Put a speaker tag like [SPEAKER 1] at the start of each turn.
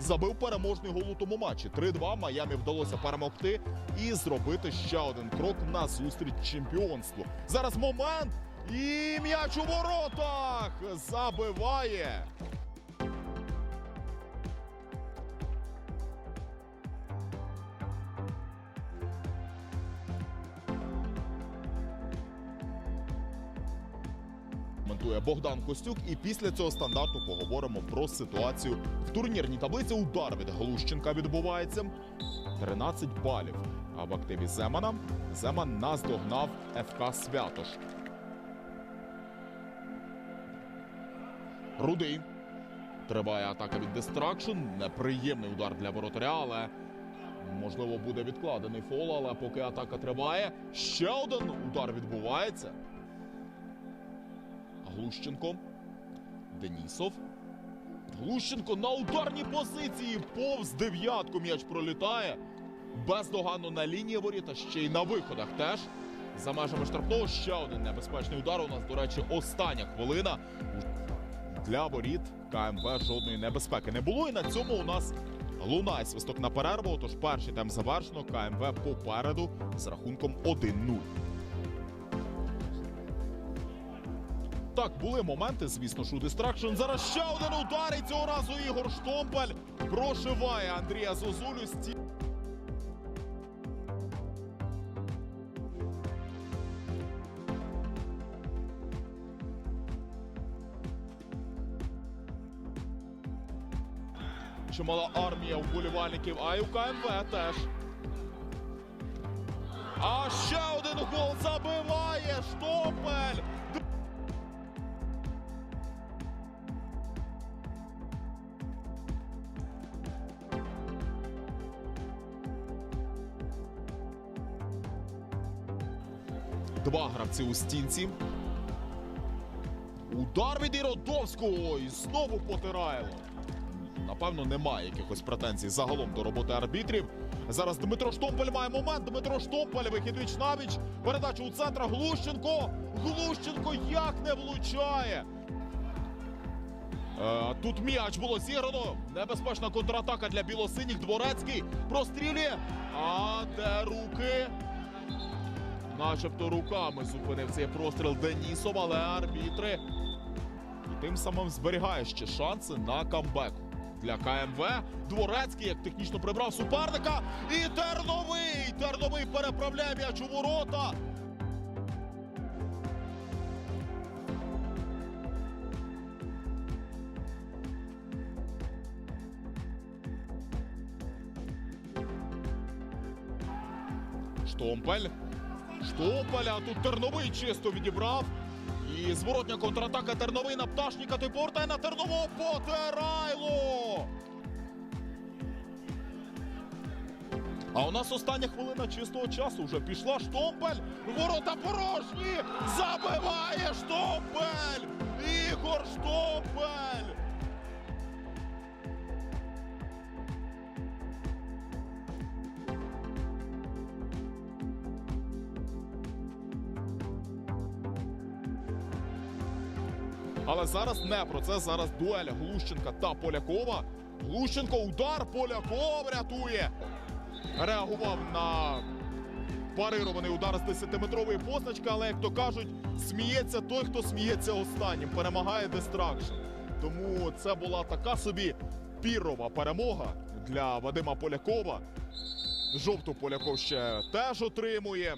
[SPEAKER 1] Забив переможний гол у тому матчі. 3-2 Майамі вдалося перемогти і зробити ще один крок на зустріч чемпіонству. Зараз момент і м'яч у воротах забиває. Коментує Богдан Костюк, і після цього стандарту поговоримо про ситуацію в турнірній таблиці. Удар від Глущенка відбувається 13 балів. А в активі Земана Земан наздогнав ФК Святош. Рудий. Триває атака від Дистракшн. Неприємний удар для воротаря, але можливо буде відкладений фол. Але поки атака триває, ще один удар відбувається. Глущенко. Денісов. Глущенко на ударній позиції. Повз дев'ятку м'яч пролітає. Бездоганно на лінії воріта, ще й на виходах теж. За межами штрафного ще один небезпечний удар. У нас, до речі, остання хвилина. Для воріт КМВ жодної небезпеки не було. І на цьому у нас лунає свисток на перерву. Тож перший тайм завершено. КМВ попереду з рахунком 1-0. Так, були моменти, звісно у дистракшн. Зараз ще один удар, і цього разу Ігор Штомпель прошиває Андрія Зозулю. Сті... Чимала армія вболівальників, а й у КМВ теж. А ще один гол забиває Штомпель. Два гравці у стінці. Удар від Іродовського і знову потираємо. Напевно, немає якихось претензій загалом до роботи арбітрів. Зараз Дмитро Штомпель має момент. Дмитро Штомпель вихід віч навіч. Передача у центр. Глущенко. Глущенко як не влучає. Е, тут м'яч було зіграно. Небезпечна контратака для білосиніх. Дворецький прострілює. А де руки? Начебто руками зупинив цей простріл Денісов, але арбітри і тим самим зберігає ще шанси на камбек. Для КМВ Дворецький як технічно прибрав суперника. І Терновий! Терновий переправляє м'яч у ворота. Штомпель. Штомпель, а тут Терновий чисто відібрав. І зворотня контратака Терновий на пташника. Той повертає на Тернового. Потирайло! А у нас остання хвилина чистого часу вже пішла Штомпель. Ворота порожні! Забиває Штомпель! Ігор Штомпель! Але зараз не про це. Зараз дуель Глущенка та Полякова. Глущенко удар Поляков рятує. Реагував на парирований удар з 10-метрової позначки, але, як то кажуть, сміється той, хто сміється останнім. Перемагає дистракшн. Тому це була така собі пірова перемога для Вадима Полякова. Жовту Поляков ще теж отримує.